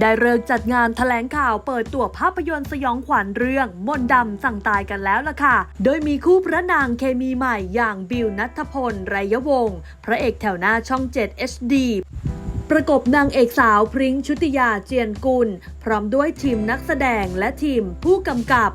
ได้เลิกษ์จัดงานแถลงข่าวเปิดตัวภาพยนตร์สยองขวัญเรื่อง มนต์ดำสั่งตายกันแล้วล่ะค่ะ โดยมีคู่พระนางเคมีใหม่อย่างบิวนัทพล ไรยวงศ์พระเอกแถวหน้าช่อง 7 HD ประกบนางเอกสาวพริ้งชุติยาเจียนกุล พร้อมด้วยทีมนักแสดงและทีมผู้กำกับ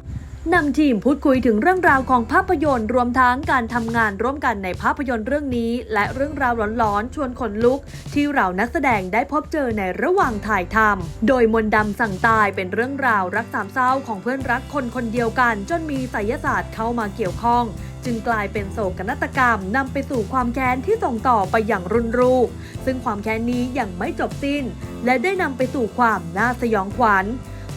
นำทีมพูดคุยถึงเรื่องราวของภาพยนตร์ รวมทั้งการทำงานร่วมกันในภาพยนตร์เรื่องนี้ และเรื่องราวหลอนๆ ชวนขนลุก ที่เรานักแสดงได้พบเจอในระหว่างถ่ายทำโดยมนดำสั่งตายเป็นเรื่องราวรักสามเศร้าของเพื่อนรักคนคนเดียวกัน จนมีไสยศาสตร์เข้ามาเกี่ยวข้องจึงกลายเป็นโศกนาฏกรรมนำไปสู่ความแค้นที่ส่งต่อไปอย่างรุนรูป ซึ่งความแค้นนี้ยังไม่จบสิ้น และได้นำไปสู่ความน่าสยองขวัญ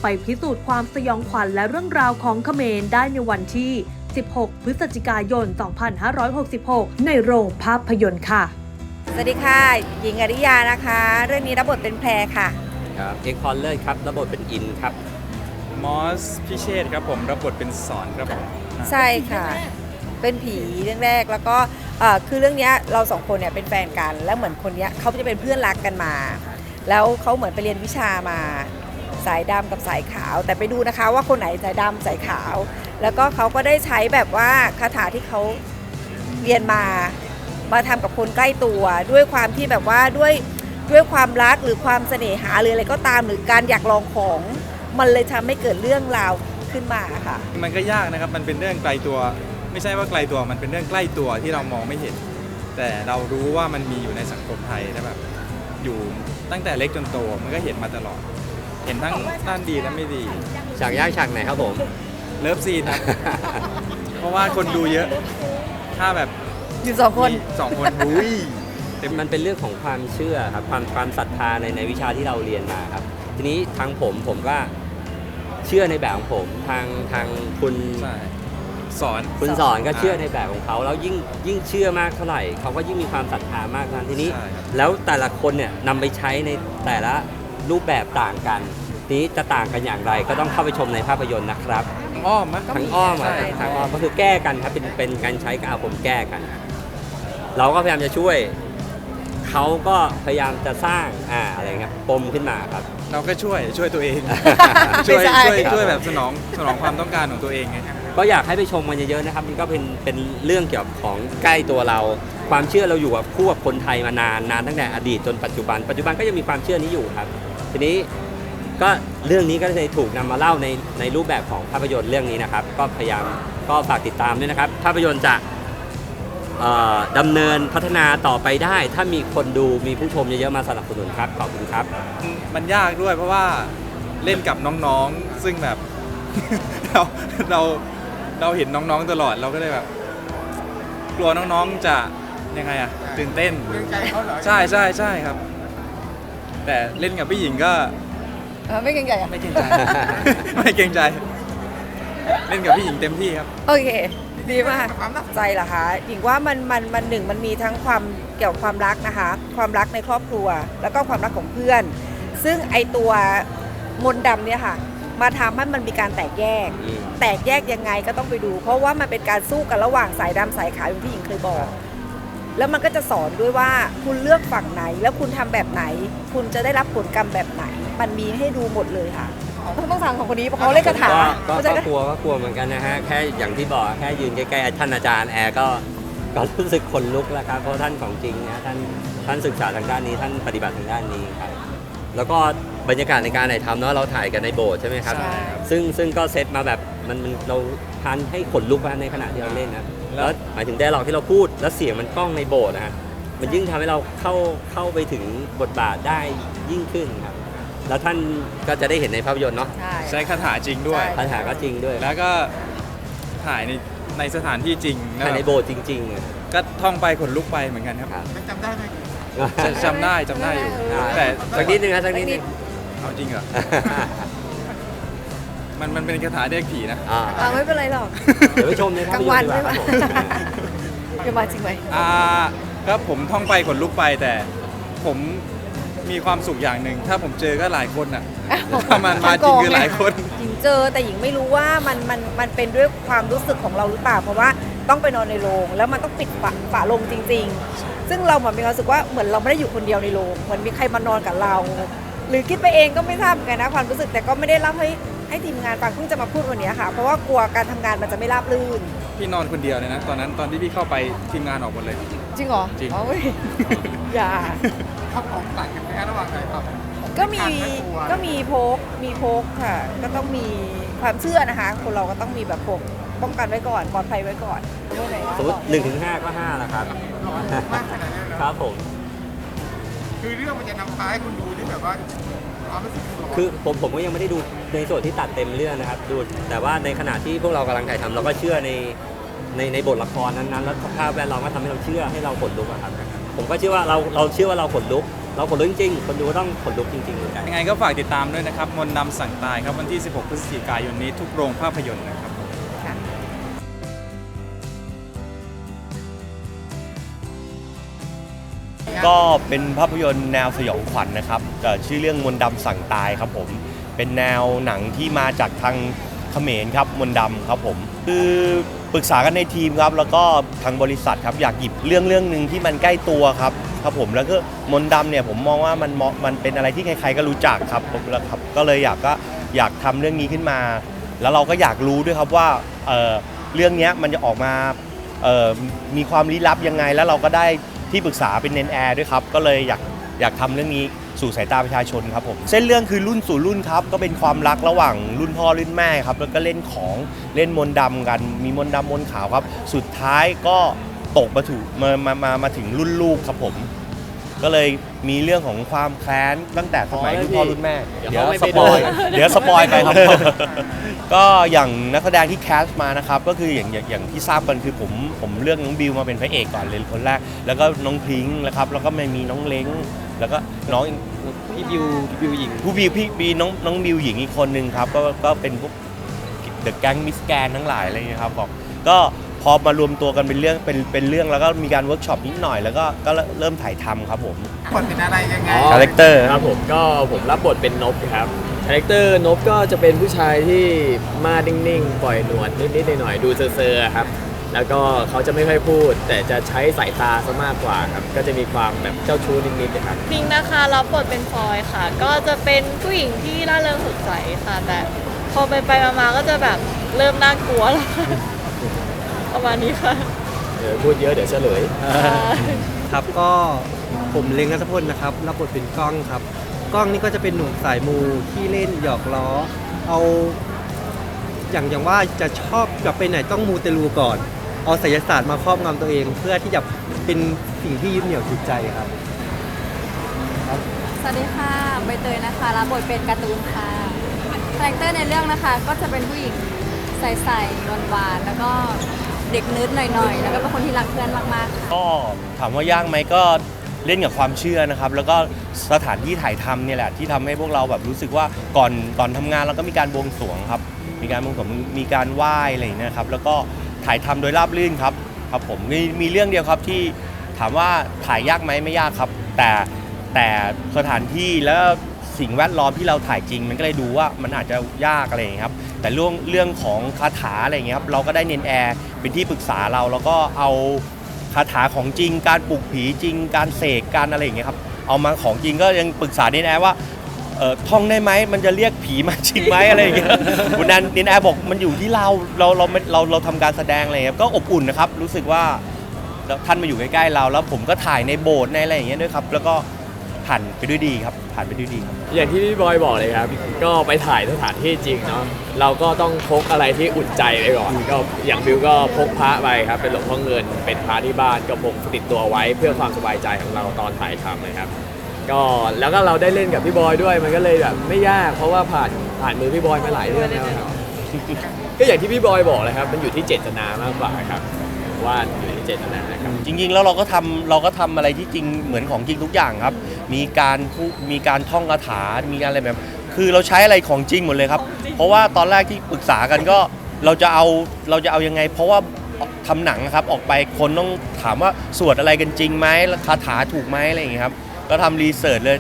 ไปพิสูจน์ความสยองขวัญและเรื่องราวของเขมรได้ในวันที่ 16 พฤศจิกายน 2566 ในโรงภาพยนตร์ค่ะ สวัสดีค่ะ หญิงอริยานะคะ เรื่องนี้รับบทเป็นแพรค่ะ ครับเอ็กพอลเลอร์ครับระบบเป็นอินครับ มอสพิเชษครับผมรับบทเป็นสอนครับผมใช่ค่ะ เป็นผีเรื่องแรกแล้วก็เอ่อคือเรื่องเนี้ยเราสองคนเนี่ยเป็นแฟนกัน แล้วเหมือนคนเนี้ยเขาจะเป็นเพื่อนรักกันมา แล้วเขาเหมือนไปเรียนวิชามา สายดำกับสายขาว แต่ไปดูนะคะว่าคนไหนสายดำสายขาว แล้วก็เขาก็ได้ใช้แบบว่าคาถาที่เขาเรียนมามาทำกับคนใกล้ตัว ด้วยความที่แบบว่าด้วยด้วยความรักหรือความเสน่หาหรืออะไรก็ตามหรือการอยากลองของมันเลยทำให้เกิดเรื่องราวขึ้นมาค่ะมันก็ยากนะครับมันเป็นเรื่องไกลตัว ไม่ใช่ว่าไกลตัวมันเป็นเรื่องใกล้ตัวที่เรามองไม่เห็น แต่เรารู้ว่ามันมีอยู่ในสังคมไทยและแบบอยู่ตั้งแต่เล็กจนโตมันก็เห็นมาตลอด เห็นทั้งด้านดีและไม่ดี ฉากยากฉากไหนครับผม เลิฟซีนครับ เพราะว่าคนดูเยอะ ถ้าแบบอยู่สองคน มีสองคนอุ้ยมันเป็นเรื่องของความเชื่อครับความความศรัทธาในในวิชาที่เราเรียนมาครับ ทีนี้ทางผมผมก็เชื่อในแบบของผมทางทางคุณ ใช่สอน คุณสอนก็เชื่อในแบบของเขาแล้วยิ่งยิ่งเชื่อมากเท่าไหร่เขาก็ยิ่งมีความศรัทธามากเท่านั้นทีนี้ ใช่ครับ แล้วแต่ละคนเนี่ยนำไปใช้ในแต่ละรูปแบบต่างกันที นี้จะต่างกันอย่างไร ก็ต้องเข้าไปชมในภาพยนตร์นะครับอ้อมมะทั้งอ้อมอะใช่ทางอ้อมก็คือแก้กันครับเป็นเป็นการใช้กับอาผมแก้กัน เราก็พยายามจะช่วยเขาก็พยายามจะสร้างอ่าอะไรครับปมขึ้นมาครับ เราก็ช่วยช่วยตัวเองไม่ช่วยใช่ช่วยช่วยแบบสนองสนองความต้องการของตัวเองไงก็อยากให้ไปชมกันเยอะๆนะครับมันก็เป็นเป็นเรื่องเกี่ยวกับของใกล้ตัวเรา ความเชื่อเราอยู่กับคู่กับคนไทยมานานนานตั้งแต่อดีตจนปัจจุบัน ปัจจุบันก็ยังมีความเชื่อนี้อยู่ครับ ทีนี้ ก็เรื่องนี้ก็เลยถูกนำมาเล่าในในรูปแบบของภาพยนตร์เรื่องนี้นะครับ ก็พยายามก็ฝากติดตามด้วยนะครับ ภาพยนตร์จะเอ่อดำเนินพัฒนาต่อไปได้ ถ้ามีคนดูมีผู้ชมเยอะๆมาสนับสนุนครับขอบคุณครับ มันยากด้วยเพราะว่าเล่นกับน้องๆ ซึ่งแบบ เราเราเราเห็นน้องๆตลอดเราก็เลยแบบ กลัวน้องๆจะยังไงอะตื่นเต้น ใช่ใช่ใช่ครับ แต่เล่นกับพี่หญิงก็ เออไม่เก่งใหญ่อะไม่เกรงใจ ไม่เกรงใจ เล่นกับพี่หญิงเต็มที่ครับ โอเค ดีมากความใจเหรอคะหญิงว่ามันมันมันหนึ่งมันมีทั้งความเกี่ยวกับความรักนะคะ ความรักในครอบครัว แล้วก็ความรักของเพื่อน ซึ่งไอตัวมนต์ดำเนี่ยค่ะ มาทำให้มันมีการแตกแยก อืม แตกแยกยังไงก็ต้องไปดู เพราะว่ามันเป็นการสู้กันระหว่างสายดำสายขาวอย่างที่หญิงเคยบอก แล้วมันก็จะสอนด้วยว่าคุณเลือกฝั่งไหน แล้วคุณทำแบบไหน คุณจะได้รับผลกรรมแบบไหน มันมีให้ดูหมดเลยค่ะต้องต้องสั่งของคนนี้เพราะเขาเล่นคาถาก็ก็เข้าใจก็ไหมกลัวก็กลัวเหมือนกันนะฮะแค่อย่างที่บอกแค่ยืนใกล้ๆท่านอาจารย์แอร์ก็ก็รู้สึกขนลุกแล้วครับเพราะท่านของจริงนะท่านท่านศึกษาทางด้านนี้ท่านปฏิบัติทางด้านนี้ครับแล้วก็บรรยากาศในการถ่ายทำเนาะเราถ่ายกันในโบสถ์ใช่ไหมครับใช่ครับซึ่งซึ่งก็เซตมาแบบมันมันเราทานให้ขนลุกนะในขณะที่เราเล่นนะแล้แล้ววหมายถึงได้หลอกที่เราพูดแล้วเสียงมันกล้องในโบสถ์นะฮะมันยิ่งทำให้เราเข้าเข้าไปถึงบทบาทได้ยิ่งขึ้นครับ แล้วท่านก็จะได้เห็นในภาพยนตร์เนาะใช่ ใช้คาถาจริงด้วย ใช่ ปัญหาก็จริงด้วยแล้วก็ถ่ายในในสถานที่จริงแล้วภายในแบบโบสถ์จริงๆอะก็ท่องไปขนลุกไปเหมือนกันครับครับจำจำได้จำได้อยู่แต่สักนิดนึงนะสักนิดนึงเอาจริงเหรอ มันมันเป็นคาถาเรียกผีนะ อ่าอ่าไม่เป็นไรหรอก เดี๋ยวไปชมในภาพยนตร์ดีกว่า ครับผมกลางวันจะมาจริงไหม อ่าก็ผมท่องไปขนลุกไปแต่ผม มีความสุขอย่างหนึ่ง ถ้าผมเจอก็หลายคนอะถ้ามันมาจริงคือหลายคน หญิงเจอแต่หญิงไม่รู้ว่ามันมันมันเป็นด้วยความรู้สึกของเราหรือเปล่า เพราะว่าต้องไปนอนในโรงแล้วมันต้องปิดฝาฝาโรงจริง ๆ ซึ่งเราเหมือนมีความรู้สึกว่าเหมือนเราไม่ได้อยู่คนเดียวในโรงเหมือนมีใครมานอนกับเรา หรือคิดไปเองก็ไม่ทราบเหมือนกันนะความรู้สึกแต่ก็ไม่ได้เล่าให้ให้ทีมงานฟังเพิ่งจะมาพูดวันนี้ค่ะ เพราะว่ากลัวการทำงานมันจะไม่ราบรื่น พี่นอนคนเดียวเลยนะ ตอนนั้นตอนที่พี่เข้าไปทีมงานออกหมดเลย จริงเหรอจริง โอ้ยอย่า เขาของต่างกันไหมระหว่างใครแบบก็มีการไม่กลัว ก็มีพกมีพกค่ะ ก็ต้องมีความเชื่อนะคะ คนเราก็ต้องมีแบบพกป้องกันไว้ก่อนปลอดภัยไว้ก่อนเมื่อไหร่นะสมมติหนึ่งถึงห้าก็ห้าแล้วครับมากขนาดนั้นเลยครับผม คือเรื่องมันจะนำพาให้คุณดูที่แบบว่าความรู้สึกของเราคือผมผมก็ยังไม่ได้ดูในส่วนที่ตัดเต็มเรื่องนะครับ ดูแต่ว่าในขณะที่พวกเรากำลังถ่ายทำเราก็เชื่อใน ในในบทละครนั้นๆแล้วสภาพแวดล้อมก็ทำให้เราเชื่อให้เราขนลุกอะครับผมก็เชื่อว่าเราเราเชื่อว่าเราขนลุก เราขนลุกจริงๆคนดูก็ต้องขนลุกจริงๆเหมือนกันยังไงก็ฝากติดตามด้วยนะครับมนต์ดำสั่งตายครับวันที่ 16 พฤศจิกายนนี้ทุกโรงภาพยนตร์นะครับค่ะก็เป็นภาพยนตร์แนวสยองขวัญนะครับเอ่อชื่อเรื่องมนต์ดำสั่งตายครับผม เป็นแนวหนังที่มาจากทางเขมรครับมนต์ดำครับผมคือ ปรึกษากันในทีมครับ แล้วก็ทางบริษัทครับอยากหยิบเรื่องเรื่องหนึ่งที่มันใกล้ตัวครับครับผมแล้วก็มนต์ดำเนี่ยผมมองว่ามันเหมาะมันเป็นอะไรที่ใครๆก็รู้จักครับแล้วครับก็เลยอยากก็อยากทำเรื่องนี้ขึ้นมา แล้วเราก็อยากรู้ด้วยครับว่าเอ่อเรื่องเนี้ยมันจะออกมาเอ่อมีความลี้ลับยังไง แล้วเราก็ได้ที่ปรึกษาเป็นเนนแอร์ด้วยครับก็เลยอยากอยากทำเรื่องนี้ สู่สายตาประชาชนครับผมเส้นเรื่องคือรุ่นสู่รุ่นครับก็เป็นความรักระหว่างรุ่นพ่อรุ่นแม่ครับแล้วก็เล่นของเล่นมนต์ดำกัน มีมนต์ดำมนต์ขาวครับ สุดท้ายก็ตกมาถูมามามามาถึงรุ่นลูกครับผม ก็เลยมีเรื่องของความแค้นตั้งแต่สมัยรุ่นพ่อรุ่นแม่ เดี๋ยวเดี๋ยวเขาไม่สไปปอยดูเดี๋ยวสปอยไปครับ ก็อย่างนักแสดงที่แคสต์มานะครับ ก็คืออย่างอย่างอย่างที่ทราบกันคือผมผมเลือกน้องบิวมาเป็นพระเอกก่อนเลยคนแรก แล้วก็น้องพริงค์นะครับแล้วก็ไม่มีน้องเล้ง แล้วก็น้องพี่บิวพี่บิวหญิงผู้บิวพี่บีน้องน้องบิวหญิงอีกคนนึงครับก็ก็เป็นพวกเดอะแก๊งมิสแกนทั้งหลายอะไรอย่างเงี้ยครับบอกก็พอมารวมตัวกันเป็นเรื่องเป็นเป็นเรื่องแล้วก็มีการเวิร์กช็อปนิดหน่อยแล้วก็ก็เริ่มถ่ายทำครับผมบทเป็นอะไรยังไง คาแรคเตอร์ครับผมก็ผมรับบทเป็นนบครับคาแรคเตอร์นบก็จะเป็นผู้ชายที่มานิ่งๆ ปล่อยหนวดนิดๆหน่อยๆดูเซอร์ๆครับ แล้วก็เขาจะไม่ค่อยพูด แต่จะใช้สายตาซะมากกว่าครับ ก็จะมีความแบบเจ้าชู้นิดๆนะครับพิงค์นะคะรับบทเป็นฟอยค่ะ ก็จะเป็นผู้หญิงที่ร่าเริงสดใสค่ะ แต่พอไปไปๆมาๆก็จะแบบเริ่มน่ากลัวแล้วค่ะประมาณนี้ค่ะเดี๋ยวพูดเยอะเดี๋ยวเฉลย ครับก็ผมเล้งนัทพลนะครับรับบทเป็นกล้องครับ กล้องนี่ก็จะเป็นหนุ่มสายมูที่เล่นหยอกล้อ เอา อย่างอย่างว่าจะชอบกลับไปไหนต้องมูเตลูก่อน เอาไสยศาสตร์มาครอบงำตัวเอง เพื่อที่จะเป็นสิ่งที่ยึดเหนี่ยวจิตใจครับ สวัสดีค่ะ ใบเตยนะคะ รับบทเป็นการ์ตูนค่ะ คาแรคเตอร์ในเรื่องนะคะ ก็จะเป็นผู้หญิงใสๆหวานๆ แล้วก็เด็กนึดหน่อยๆ แล้วก็เป็นคนที่รักเพื่อนมากๆค่ะก็ถามว่ายากไหมก็เล่นกับความเชื่อนะครับ แล้วก็สถานที่ถ่ายทำเนี่ยแหละที่ทำให้พวกเราแบบรู้สึกว่าก่อนก่อนทำงานเราก็มีการบวงสรวงครับ มีการบวงสรวงมีการไหว้อะไรอย่างเงี้ยครับ แล้วก็ ถ่ายทำโดยราบรื่นครับครับผมมีมีเรื่องเดียวครับที่ถามว่าถ่ายยากไหมไม่ยากครับ แต่แต่สถานที่แล้วสิ่งแวดล้อมที่เราถ่ายจริง มันก็เลยดูว่ามันอาจจะยากอะไรอย่างเงี้ยครับแต่เรื่องเรื่องของคาถาอะไรอย่างเงี้ยครับเราก็ได้เนนแอร์เป็นที่ปรึกษาเราแล้วก็เอาคาถาของจริง การปลุกผีจริง การเสกการอะไรอย่างเงี้ยครับเอามาของจริงก็ยังปรึกษาเนนแอร์ว่า เออท่องได้ไหมมันจะเรียกผีมาจริงไหมอะไรอย่างเงี้ยวันนั้นเนนแอร์บอกมันอยู่ที่เราเราเราเราเราทำการแสดงอะไรอย่างเงี้ยก็อบอุ่นนะครับ รู้สึกว่าท่านมาอยู่ใกล้ๆเรา แล้วผมก็ถ่ายในโบสถ์ในอะไรอย่างเงี้ยด้วยครับ แล้วก็ผ่านไปด้วยดีครับ ผ่านไปด้วยดีครับ อย่างที่พี่บอยบอกเลยครับ ก็ไปถ่ายสถานที่จริงเนาะเราก็ต้องพกอะไรที่อุ่นใจไปก่อนก็อย่างบิวก็พกพระไปครับเป็นหลวงพ่อเงินเป็นพระที่บ้านก็พกติดตัวไว้เพื่อความสบายใจของเราตอนถ่ายทำนะครับ ก็แล้วก็เราได้เล่นกับพี่บอยด้วยมันก็เลยแบบไม่ยากเพราะว่าผ่านผ่านมือพี่บอยมาหลายเรื่องแล้วครับก็อย่างที่พี่บอยบอกเลยครับมันอยู่ที่เจตนามากกว่าครับว่าอยู่ที่เจตนานะครับจริง ๆ แล้วเราก็ทำเราก็ทำอะไรที่จริงเหมือนของจริงทุกอย่างครับ มีการพูดมีการท่องคาถา มีการอะไรแบบ คือเราใช้อะไรของจริงหมดเลยครับ เพราะว่าตอนแรกที่ปรึกษากันก็เราจะเอาเราจะเอายังไง เพราะว่าทำหนังนะครับออกไปคนต้องถามว่าสวดอะไรกันจริงไหมแล้วคาถาถูกไหมอะไรอย่างเงี้ยครับ ก็ทำรีเสิร์ชเลย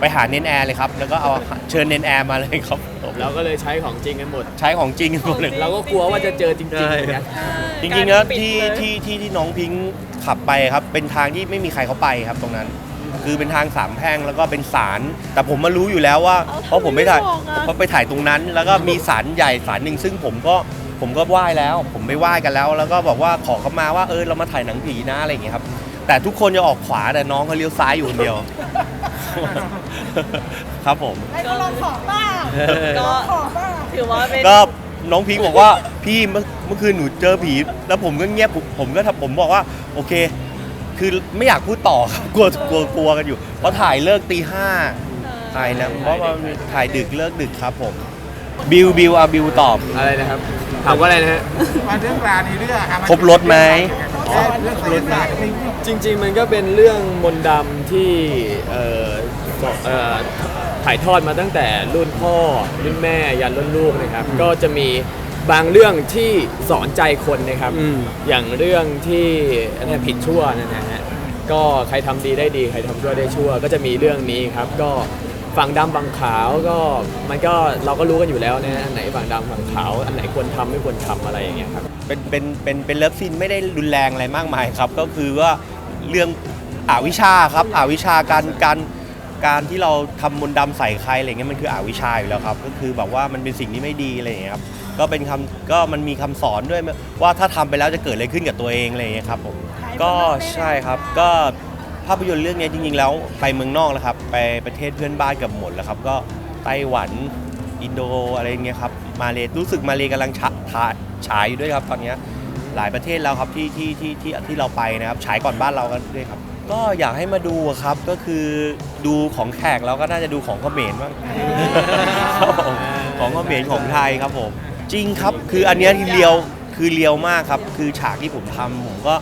ไปหาเนนแอร์เลยครับ แล้วก็เอาเชิญเนนแอร์มาเลยครับเราก็เลยใช้ของจริงกันหมด ใช้ของจริงกันหมดเลยเราก็กลัวว่าจะเจอจริงๆเหมือนกันจริงๆแล้วที่ที่ที่ที่น้องพิงค์ขับไปครับ เป็นทางที่ไม่มีใครเขาไปครับตรงนั้น คือเป็นทางสามแพร่งแล้วก็เป็นศาลแต่ผมมารู้อยู่แล้วว่า เพราะผมไม่ถ่ายเอาทำไมไม่บอกอะเพราะไปถ่ายตรงนั้น แล้วก็มีศาลใหญ่ศาลหนึ่งซึ่งผมก็ผมก็ไหว้แล้ว ผมไปไหว้กันแล้ว แล้วก็บอกว่าขอเขามาว่าเออเรามาถ่ายหนังผีนะอะไรอย่างเงี้ยครับ แต่ทุกคนจะออกขวาแต่น้องเขาเลี้ยวซ้ายอยู่คนเดียว ครับผมก็ ลองขอบ้างก็ถือว่าเป็นก็น้องพีคบอกว่า พี่เมื่อเมื่อคืนหนูเจอผี แล้วผมก็เงียบผมผมก็ทำผมบอกว่า โอเค คือไม่อยากพูดต่อครับกลัวกลัวกลัวกันอยู่เพราะถ่ายเลิกตีห้าถ่ายนะเพราะว่าถ่ายดึกเลิกดึกครับผม บิวบิวเอาบิวตอบ อะไรนะครับถามว่าอะไรนะฮะ มาเรื่องราวในเรื่องอะมันครบรถไหมเรื่องรถไหมจริงๆ มันก็เป็นเรื่องมนต์ดำที่เอ่อบอกเอ่อถ่ายทอดมาตั้งแต่รุ่นพ่อ รุ่นแม่ยันรุ่นลูกนะครับ ก็จะมีบางเรื่องที่สอนใจคนนะครับอย่างเรื่องที่อันนี้ผิดชั่วนะนะฮะก็ใครทำดีได้ดี ใครทำชั่วได้ชั่ว ก็จะมีเรื่องนี้ครับ ก็ ฝั่งดำฝั่งขาวก็มันก็เราก็รู้กันอยู่แล้วนะฮะอันไหนฝั่งดำฝั่งขาวอันไหนควรทำไม่ควรทำอะไรอย่างเงี้ยครับ เป็นเป็นเป็นเป็นเลิฟซีนไม่ได้รุนแรงอะไรมากมายครับ ก็คือว่าเรื่องอวิชชาครับอวิชชาการการการที่เราทำมนต์ดำใส่ใครอะไรเงี้ยมันคืออวิชชาอยู่แล้วครับ ก็คือแบบว่ามันเป็นสิ่งที่ไม่ดีอะไรอย่างเงี้ยครับก็เป็นคำก็มันมีคำสอนด้วยว่าถ้าทำไปแล้วจะเกิดอะไรขึ้นกับตัวเองอะไรอย่างเงี้ยครับผมก็ใช่ครับก็ภาพยนตร์เรื่องนี้จริงๆแล้วไปเมืองนอกแล้วครับ ไปประเทศเพื่อนบ้านเกับหมดแล้วครับ ก็ไต้หวันอินโดอะไรเงี้ยครับมาเลรู้สึกมาเลกำลังฉายฉายอยู่ด้วยครับตอนนี้หลายประเทศแล้วครับที่ที่ที่ที่ที่เราไปนะครับฉายก่อนบ้านเรากันด้วยครับ ก็อยากให้มาดูครับก็คือดูของแขกแล้วก็น่าจะดูของเขมรบ้างครับผมของเขมรของไทยครับผมจริงครับคืออันนี้ที่เลียวคือเลียวมากครับ คือฉากที่ผมทำผมก็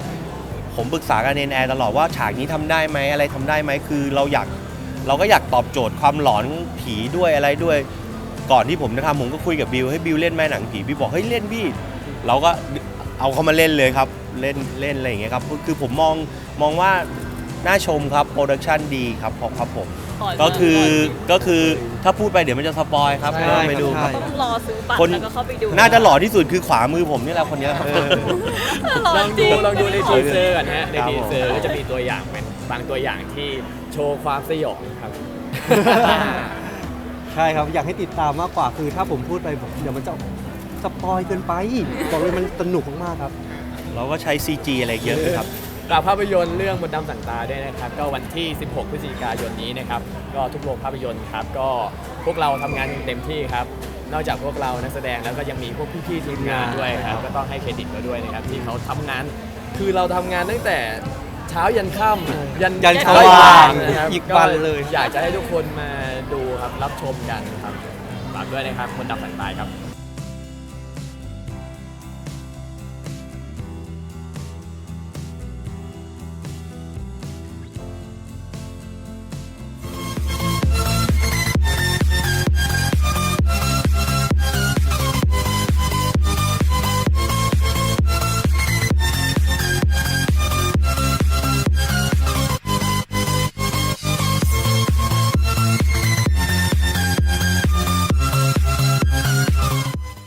ผมปรึกษากับเนนแอร์ตลอดว่าฉากนี้ทำได้ไหมอะไรทำได้ไหมคือเราอยากเราก็อยากตอบโจทย์ความหลอนผีด้วยอะไรด้วย ก่อนที่ผมจะทำผมก็คุยกับบิวให้บิวเล่นไหมหนังผีบิวบอกเฮ้ยเล่นพี่เราก็เอาเขามาเล่นเลยครับเล่นเล่นอะไรอย่างเงี้ยครับคือผมมองมองว่าน่าชมครับโปรดักชันดีครับขอบครับผม ขอก็คือก็คือถ้าพูดไปเดี๋ยวมันจะสปอยครับใช่ก็ต้องไปดูครับ ต้องรอซื้อบัตรคนแล้วก็เข้าไปดูน่าจะหล่อที่สุดคือขวามือผมนี่แหละคนเนี้ยครับรอลองจริดูงลองดูในทีเซอร์กันฮะในครับทีผมเซอร์ก็จะมีตัวอย่างเป็นบางตัวอย่างที่โชว์ความสยองครับ ใช่ครับ อยากให้ติดตามมากกว่าคือถ้าผมพูดไปผมเดี๋ยวมันจะสปอยเกินไปบอกเลยมันสนุกมากๆครับ เราก็ใช้ CG อะไรเยอะครับ ฝากภาพยนตร์เรื่องมนต์ดำสั่งตาด้วยนะครับ ก็วันที่ 16 พฤศจิกายนนี้นะครับ ก็ทุกโรงภาพยนตร์ครับ ก็พวกเราทำงานอย่างเต็มที่ครับ นอกจากพวกเรานักแสดงแล้วก็ยังมีพวกพี่ๆทีมงานด้วยครับ ก็ต้องให้เครดิตเขาด้วยนะครับที่เขาทำงาน คือเราทำงานตั้งแต่เช้ายันค่ำยันยันค่ำสว่างนะครับอีกวันเลย อยากจะให้ทุกคนมาดูครับรับชมกันครับฝากด้วยนะครับมนต์ดำสั่งตายครับ